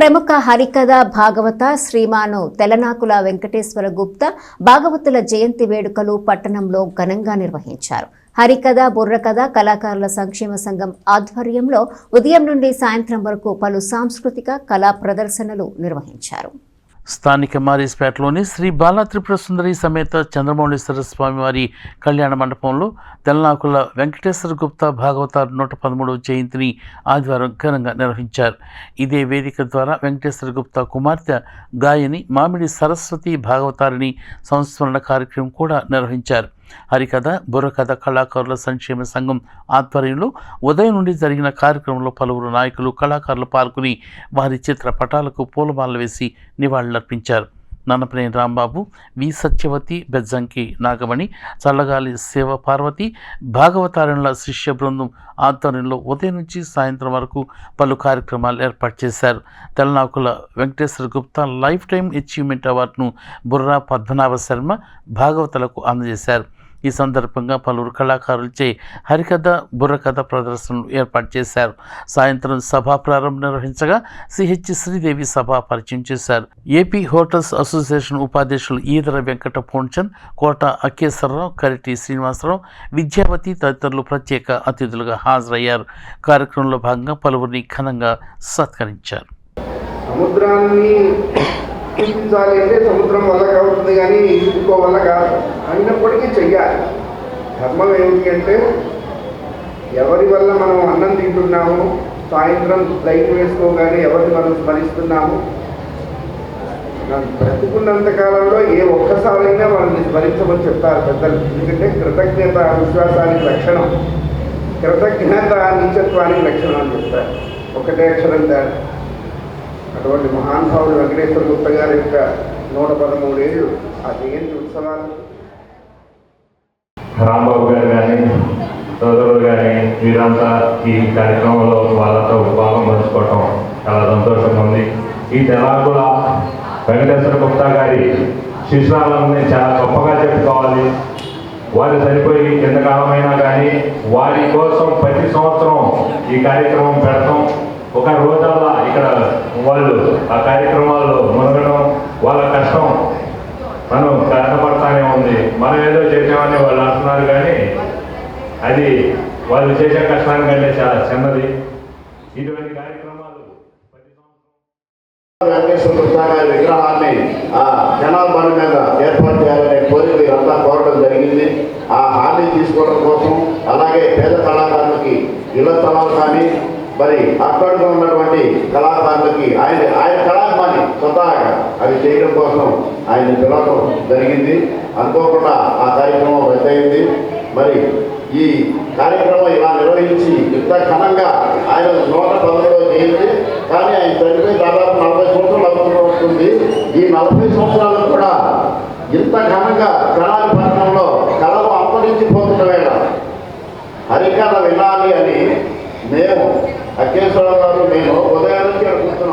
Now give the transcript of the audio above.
ప్రముఖ హరికథ భాగవత శ్రీమాను తెలనాకుల వెంకటేశ్వర గుప్త భాగవతుల జయంతి వేడుకలు పట్టణంలో ఘనంగా నిర్వహించారు. హరికథ బుర్రకథ కళాకారుల సంక్షేమ సంఘం ఆధ్వర్యంలో ఉదయం నుండి సాయంత్రం వరకు పలు సాంస్కృతిక కళా ప్రదర్శనలు నిర్వహించారు. స్థానిక మారేస్పేటలోని శ్రీ బాలా త్రిపుర సుందరి సమేత చంద్రమౌళేశ్వర స్వామివారి కళ్యాణ మండపంలో తెల్లనాకుల వెంకటేశ్వర గుప్తా భాగవతార్ నూట పదమూడవ జయంతిని ఆదివారం ఘనంగా నిర్వహించారు. ఇదే వేదిక ద్వారా వెంకటేశ్వర గుప్తా కుమార్తె గాయని మామిడి సరస్వతి భాగవతారిని సంస్మరణ కార్యక్రమం కూడా నిర్వహించారు. హరికథ బుర్రకథ కళాకారుల సంక్షేమ సంఘం ఆధ్వర్యంలో ఉదయం నుండి జరిగిన కార్యక్రమంలో పలువురు నాయకులు కళాకారులు పాల్గొని వారి చిత్రపటాలకు పూలమాలలు వేసి నివాళులర్పించారు. నన్నపనేని రాంబాబు వి సత్యవతి బెజ్జంకి నాగమణి చల్లగాలి శివ పార్వతి భాగవతారణుల శిష్య బృందం ఆధ్వర్యంలో ఉదయం నుంచి సాయంత్రం వరకు పలు కార్యక్రమాలు ఏర్పాటు చేశారు. Telanakula Venkateswara Gupta life time achievement అవార్డును బుర్రా పద్మనాభ శర్మ భాగవతలకు అందజేశారు. ఈ సందర్భంగా పలువురు కళాకారులచే హరికథ బుర్రకథ ప్రదర్శనలు ఏర్పాటు చేశారు. సాయంత్రం సభా ప్రారంభం నిర్వహించగా సిహెచ్ శ్రీదేవి సభ పరిచయం చేశారు. ఏపీ హోటల్స్ అసోసియేషన్ ఉపాధ్యక్షులు ఈదర వెంకట పూణ్చంద్ కోట అఖేశ్వరరావు కరిటి శ్రీనివాసరావు విద్యావతి తదితరులు ప్రత్యేక అతిథులుగా హాజరయ్యారు. కార్యక్రమంలో భాగంగా పలువురిని ఘనంగా సత్కరించారు. సముద్రాన్ని చూపించాలి అంటే సముద్రం వల్ల కావుతుంది కానీ ఇంకో వల్ల కాదు అయినప్పటికీ చెయ్యాలి. ధర్మం ఏమిటి అంటే ఎవరి వల్ల మనం అన్నం తింటున్నాము సాయంత్రం లైట్ వేసుకోగానే ఎవరిని మనం స్మరిస్తున్నాము మనం బ్రతుకున్నంత కాలంలో ఏ ఒక్కసారైనా వాళ్ళని స్మరించమని చెప్తారు పెద్దలు. ఎందుకంటే కృతజ్ఞత విశ్వాసానికి లక్షణం. కృతజ్ఞత నిత్యత్వానికి లక్షణం అని చెప్తారు. ఒకటే అక్షరం తేడా అటువంటి మహానుభావుడు వెంకటేశ్వర గుప్త గారి యొక్క నూట పదమూడేళ్ళు ఆ జయంతి ఉత్సవాలు. రాంబాబు గారు కానీ సోదరులు కానీ వీరంతా ఈ కార్యక్రమంలో వాళ్ళతో భాగం పంచుకోవటం చాలా సంతోషంగా ఉంది. ఈ తెలంగాణ వెంకటేశ్వర గుప్తా గారి శిశురాలని చాలా గొప్పగా చెప్పుకోవాలి. వారు చనిపోయి ఎంతకాలమైనా కానీ వారి కోసం ప్రతి సంవత్సరం ఈ కార్యక్రమం పెడతాం. ఒక రోజల్లా ఇక్కడ వాళ్ళు ఆ కార్యక్రమాల్లో మునగడం వాళ్ళ కష్టం. మనం కష్టపడతానే ఉంది. మనం ఏదో చేసామని వాళ్ళు అంటున్నారు కానీ అది వాళ్ళు చేసే కష్టానికంటే చాలా చిన్నది. ఇటువంటి కార్యక్రమాలు వెంకటేశ్వర గారి విగ్రహాన్ని ఆ మీద ఏర్పాటు చేయాలనే కోరిక వీరంతా కోరడం జరిగింది ఆ హామీ తీసుకోవడం కోసం అలాగే పేద కళాకారులకి ఇళ్ళ స్థలాలు కానీ మరి అక్కడిగా ఉన్నటువంటి కళాకారులకి ఆయన ఆయన కళాత్మాన్ని స్వతహాగా అవి చేయడం కోసం ఆయన పిలవడం జరిగింది. అనుకోకుండా ఆ కార్యక్రమం రద్దయింది. మరి ఈ కార్యక్రమం ఇలా నిర్వహించి ఇంత ఘనంగా ఆయన నూట పదమూడవ జయంతి. కానీ ఆయన చనిపోయి దాదాపు నలభై సంవత్సరాలు అవుతుంది ఈ నలభై సంవత్సరాలకు కూడా ఇంత ఘనంగా కళాని పట్టణంలో కళలు అంతరించిపోతున్న వేళ. హరికథ వినాలి అని మేము అఖిలేశ్వరరావు గారు నేను ఉదయం నుంచి ఇక్కడ